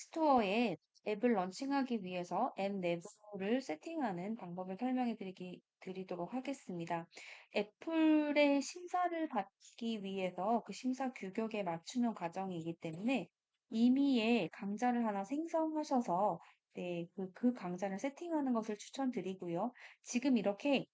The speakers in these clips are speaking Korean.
스토어에 앱을 런칭하기 위해서 앱 내부를 세팅하는 방법을 설명해 드리기, 드리도록 하겠습니다. 애플의 심사를 받기 위해서 그 심사 규격에 맞추는 과정이기 때문에 임의의 강좌를 하나 생성하셔서 네, 그, 그 강좌를 세팅하는 것을 추천드리고요. 지금 이렇게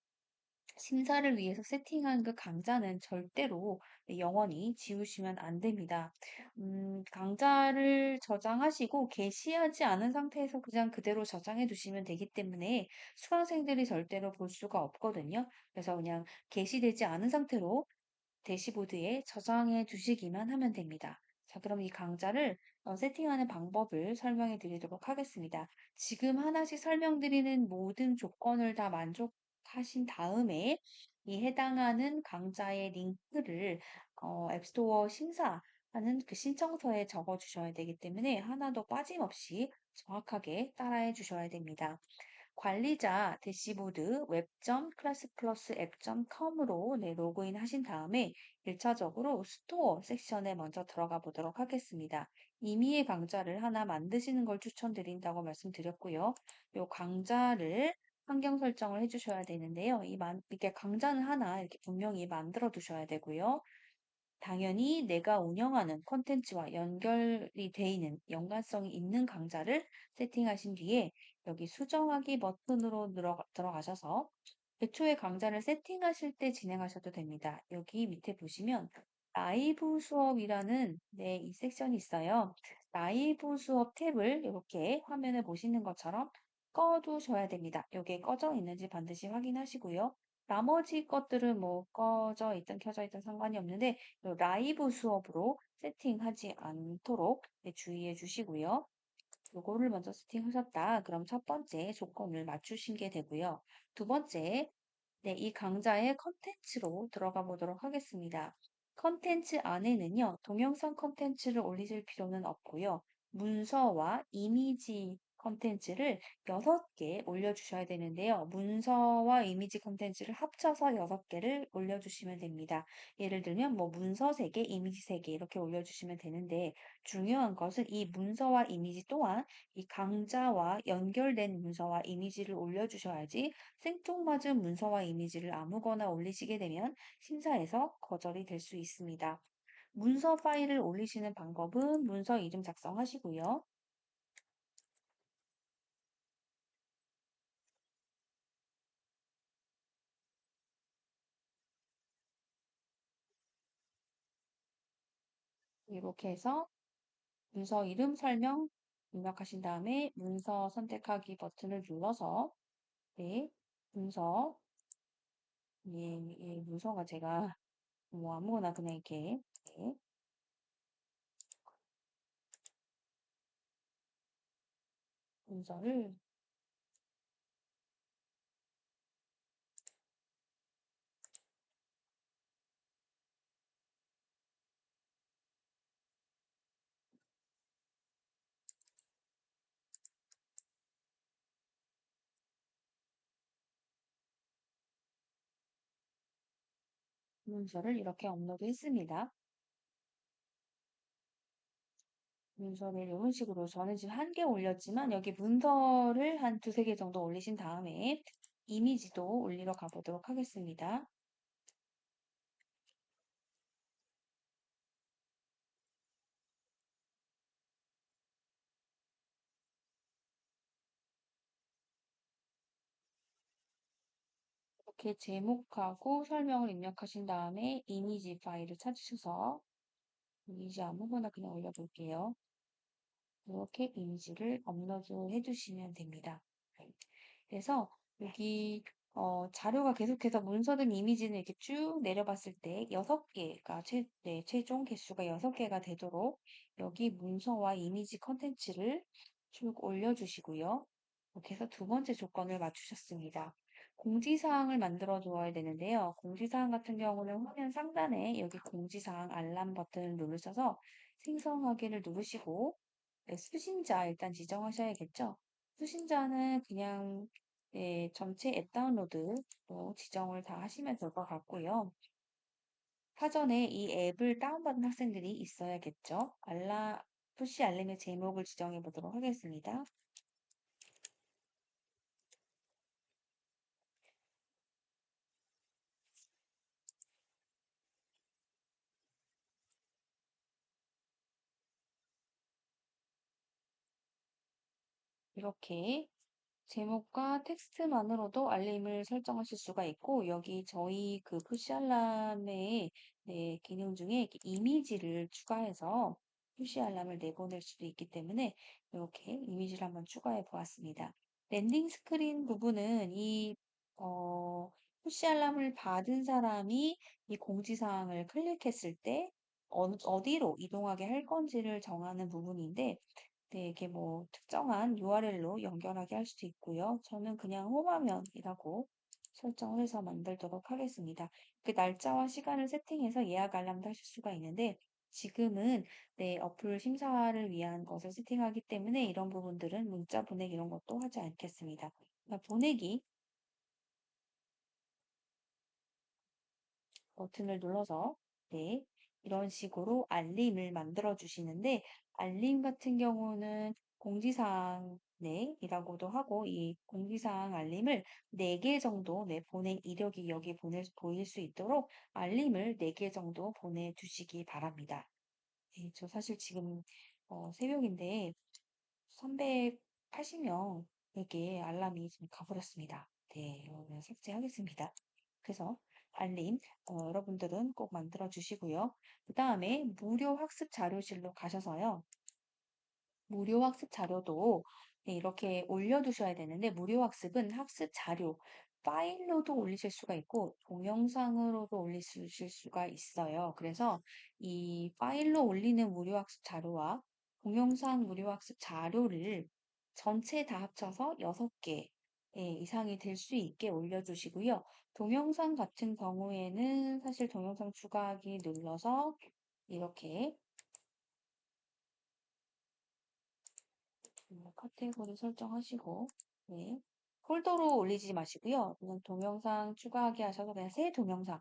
심사를 위해서 세팅한 그 강좌는 절대로 영원히 지우시면 안 됩니다. 음, 강좌를 저장하시고 게시하지 않은 상태에서 그냥 그대로 저장해 두시면 되기 때문에 수강생들이 절대로 볼 수가 없거든요. 그래서 그냥 게시되지 않은 상태로 대시보드에 저장해 두시기만 하면 됩니다. 자, 그럼 이 강좌를 어, 세팅하는 방법을 설명해 드리도록 하겠습니다. 지금 하나씩 설명드리는 모든 조건을 다 만족 하신 다음에 이 해당하는 강좌의 링크를 어, 앱스토어 심사하는 그 신청서에 적어 주셔야 되기 때문에 하나도 빠짐없이 정확하게 따라해 주셔야 됩니다. 관리자 대시보드 web.classplus.app.com으로 네, 로그인 하신 다음에 1차적으로 스토어 섹션에 먼저 들어가 보도록 하겠습니다. 임의의 강좌를 하나 만드시는 걸 추천드린다고 말씀드렸고요. 이 강좌를 환경 설정을 해주셔야 되는데요. 이 만, 이렇게 강좌는 하나 이렇게 분명히 만들어 두셔야 되고요. 당연히 내가 운영하는 콘텐츠와 연결이 돼 있는 연관성이 있는 강좌를 세팅하신 뒤에 여기 수정하기 버튼으로 들어가, 들어가셔서 애초에 강좌를 세팅하실 때 진행하셔도 됩니다. 여기 밑에 보시면 라이브 수업이라는 네, 이 섹션이 있어요. 라이브 수업 탭을 이렇게 화면에 보시는 것처럼 꺼두셔야 됩니다. 이게 꺼져 있는지 반드시 확인하시고요. 나머지 것들은 뭐 꺼져 있든 켜져 있든 상관이 없는데 라이브 수업으로 세팅하지 않도록 네, 주의해 주시고요. 요거를 먼저 세팅하셨다. 그럼 첫 번째 조건을 맞추신 게 되고요. 두 번째, 네, 이 강좌의 컨텐츠로 들어가 보도록 하겠습니다. 컨텐츠 안에는요, 동영상 컨텐츠를 올리실 필요는 없고요. 문서와 이미지 컨텐츠를 6개 올려주셔야 되는데요. 문서와 이미지 컨텐츠를 합쳐서 6개를 올려주시면 됩니다. 예를 들면 뭐 문서 3개, 이미지 3개 이렇게 올려주시면 되는데 중요한 것은 이 문서와 이미지 또한 이 강좌와 연결된 문서와 이미지를 올려주셔야지 생뚱맞은 문서와 이미지를 아무거나 올리시게 되면 심사에서 거절이 될 수 있습니다. 문서 파일을 올리시는 방법은 문서 이름 작성하시고요. 이렇게 해서 문서 이름 설명 입력하신 다음에 문서 선택하기 버튼을 눌러서 네, 문서 예, 예, 문서가 제가 뭐 아무거나 그냥 이렇게 네, 문서를 문서를 이렇게 업로드했습니다. 문서를 이런 식으로 저는 지금 한 개 올렸지만 여기 문서를 한 두세 개 정도 올리신 다음에 이미지도 올리러 가보도록 하겠습니다. 이렇게 제목하고 설명을 입력하신 다음에 이미지 파일을 찾으셔서 이미지 아무거나 그냥 올려볼게요. 이렇게 이미지를 업로드 해주시면 됩니다. 그래서 여기 어, 자료가 계속해서 문서든 이미지는 이렇게 쭉 내려봤을 때 6개가 최, 네, 최종 개수가 6개가 되도록 여기 문서와 이미지 컨텐츠를 쭉 올려주시고요. 이렇게 해서 두 번째 조건을 맞추셨습니다. 공지사항을 만들어 두어야 되는데요. 공지사항 같은 경우는 화면 상단에 여기 공지사항 알람 버튼을 누르셔서 생성하기를 누르시고 네, 수신자 일단 지정하셔야겠죠. 수신자는 그냥 네, 전체 앱 다운로드로 지정을 다 하시면 될 것 같고요. 사전에 이 앱을 다운받은 학생들이 있어야겠죠. 알라, 푸시 알림의 제목을 지정해 보도록 하겠습니다. 이렇게 제목과 텍스트만으로도 알림을 설정하실 수가 있고 여기 저희 그 푸시 알람의 네, 기능 중에 이미지를 추가해서 푸시 알람을 내보낼 수도 있기 때문에 이렇게 이미지를 한번 추가해 보았습니다. 랜딩 스크린 부분은 이 어, 푸시 알람을 받은 사람이 이 공지사항을 클릭했을 때 어, 어디로 이동하게 할 건지를 정하는 부분인데 네, 이게 뭐 특정한 URL로 연결하게 할 수도 있고요. 저는 그냥 홈화면이라고 설정을 해서 만들도록 하겠습니다. 그 날짜와 시간을 세팅해서 예약 알람도 하실 수가 있는데 지금은 네, 어플 심사를 위한 것을 세팅하기 때문에 이런 부분들은 문자 보내기 이런 것도 하지 않겠습니다. 그러니까 보내기 버튼을 눌러서 네, 이런 식으로 알림을 만들어 주시는데 알림 같은 경우는 공지사항 네, 이라고도 하고 이 공지사항 알림을 4개 정도 네, 보낼 이력이 여기 보낼, 보일 수 있도록 알림을 4개 정도 보내주시기 바랍니다. 네, 저 사실 지금 어, 새벽인데 380명에게 알람이 지금 가버렸습니다. 네, 이거는 삭제하겠습니다. 그래서 알림 어, 여러분들은 꼭 만들어 주시고요. 그 다음에 무료 학습 자료실로 가셔서요. 무료 학습 자료도 네, 이렇게 올려두셔야 되는데 무료 학습은 학습 자료 파일로도 올리실 수가 있고 동영상으로도 올리실 수가 있어요. 그래서 이 파일로 올리는 무료 학습 자료와 동영상 무료 학습 자료를 전체 다 합쳐서 6개 이상이 될 수 있게 올려주시고요. 동영상 같은 경우에는 사실 동영상 추가하기 눌러서 이렇게 뭐 카테고리 설정하시고 네. 폴더로 올리지 마시고요. 그냥 동영상 추가하기 하셔서 그냥 새 동영상으로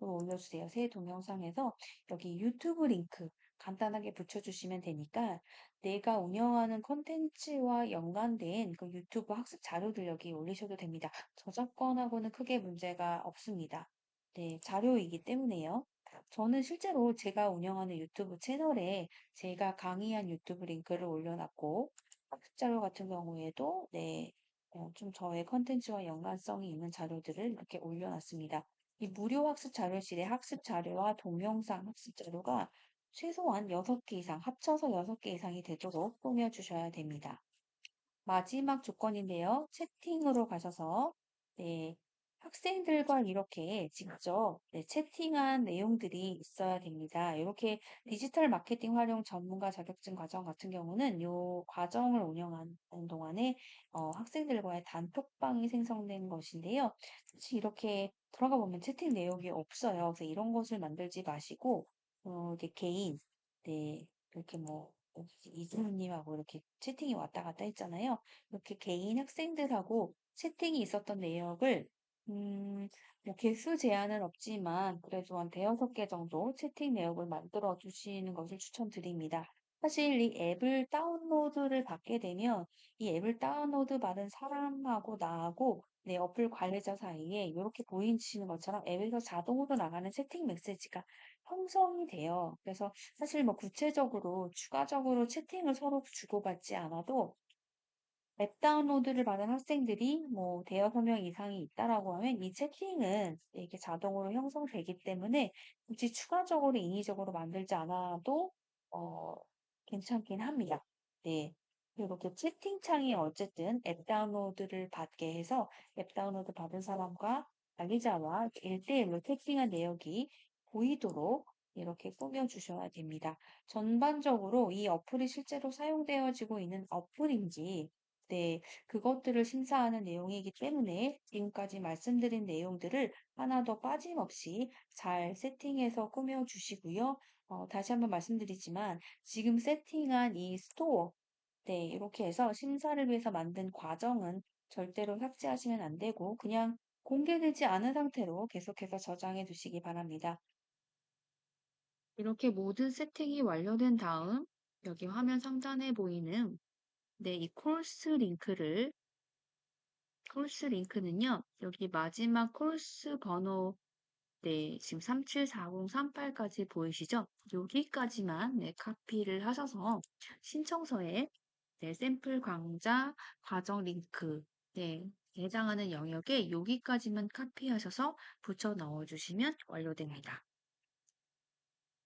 올려주세요. 새 동영상에서 여기 유튜브 링크 간단하게 붙여주시면 되니까 내가 운영하는 컨텐츠와 연관된 그 유튜브 학습 자료들 여기 올리셔도 됩니다. 저작권하고는 크게 문제가 없습니다. 네, 자료이기 때문에요. 저는 실제로 제가 운영하는 유튜브 채널에 제가 강의한 유튜브 링크를 올려놨고 학습 자료 같은 경우에도 네, 어, 좀 저의 컨텐츠와 연관성이 있는 자료들을 이렇게 올려놨습니다. 이 무료 학습 자료실에 학습 자료와 동영상 학습 자료가 최소한 6개 이상, 합쳐서 6개 이상이 되도록 꾸며주셔야 됩니다. 마지막 조건인데요. 채팅으로 가셔서 네, 학생들과 이렇게 직접 네, 채팅한 내용들이 있어야 됩니다. 이렇게 디지털 마케팅 활용 전문가 자격증 과정 같은 경우는 이 과정을 운영하는 동안에 어, 학생들과의 단톡방이 생성된 것인데요. 사실 이렇게 들어가 보면 채팅 내용이 없어요. 그래서 이런 것을 만들지 마시고 어, 이렇게 개인 네, 이렇게 뭐 이진우님하고 이렇게 채팅이 왔다 갔다 했잖아요. 이렇게 개인 학생들하고 채팅이 있었던 내역을 음, 뭐 개수 제한은 없지만 그래도 한 대여섯 개 정도 채팅 내역을 만들어 주시는 것을 추천드립니다. 사실 이 앱을 다운로드를 받게 되면 이 앱을 다운로드 받은 사람하고 나하고 내 어플 관리자 사이에 이렇게 보이시는 것처럼 앱에서 자동으로 나가는 채팅 메시지가 형성이 돼요. 그래서 사실 뭐 구체적으로 추가적으로 채팅을 서로 주고받지 않아도 앱 다운로드를 받은 학생들이 뭐 대여섯 명 이상이 있다라고 하면 이 채팅은 이게 자동으로 형성되기 때문에 굳이 추가적으로 인위적으로 만들지 않아도 어, 괜찮긴 합니다. 네. 그리고 그 채팅창이 어쨌든 앱 다운로드를 받게 해서 앱 다운로드 받은 사람과 관리자와 일대일로 채팅한 내역이 보이도록 이렇게 꾸며주셔야 됩니다. 전반적으로 이 어플이 실제로 사용되어지고 있는 어플인지 네, 그것들을 심사하는 내용이기 때문에 지금까지 말씀드린 내용들을 하나도 빠짐없이 잘 세팅해서 꾸며주시고요. 어, 다시 한번 말씀드리지만 지금 세팅한 이 스토어, 네, 이렇게 해서 심사를 위해서 만든 과정은 절대로 삭제하시면 안 되고 그냥 공개되지 않은 상태로 계속해서 저장해 두시기 바랍니다. 이렇게 모든 세팅이 완료된 다음 여기 화면 상단에 보이는 네, 이 코urse 링크를 코urse 링크는요. 여기 마지막 코urse 번호 네, 지금 374038까지 보이시죠? 여기까지만 네, 카피를 하셔서 신청서에 네, 샘플 강좌 과정 링크 네, 해당하는 영역에 여기까지만 카피하셔서 붙여 넣어 주시면 완료됩니다.